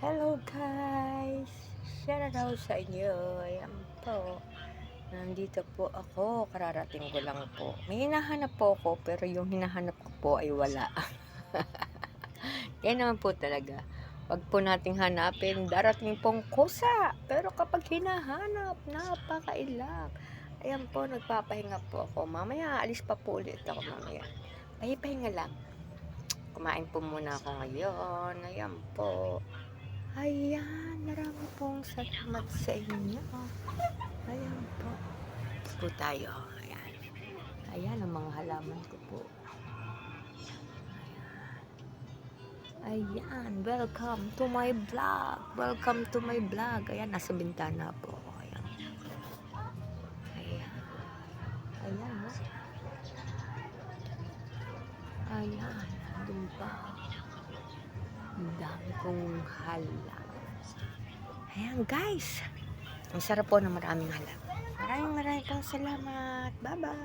Hello guys! Shout out sa inyo. Ayan po. Nandito po ako. Kararating ko lang po. May hinahanap po ako pero yung hinahanap ko po ay wala. Yan naman po talaga. Pag po nating hanapin, darating pong kusa. Pero kapag hinahanap, napakailang. Ayan po, nagpapahinga po ako. Mamaya, alis pa po ulit ako mamaya. Pahipahinga lang. Kumain po muna ako ngayon. Ayan po. Ayan, marami pong salamat sa inyo. Ayan po. Po tayo. Ayan. Ayan ang mga halaman ko po. Ayan. Ayan. Welcome to my vlog. Welcome to my vlog. Ayan, nasa bintana po. Ayan. Ayan. Ayan, no? Ayan. Doon pa. Ang dami kong halang. Ayan, guys. Ang sarap po ng maraming halang. Maraming maraming pong salamat. Bye-bye.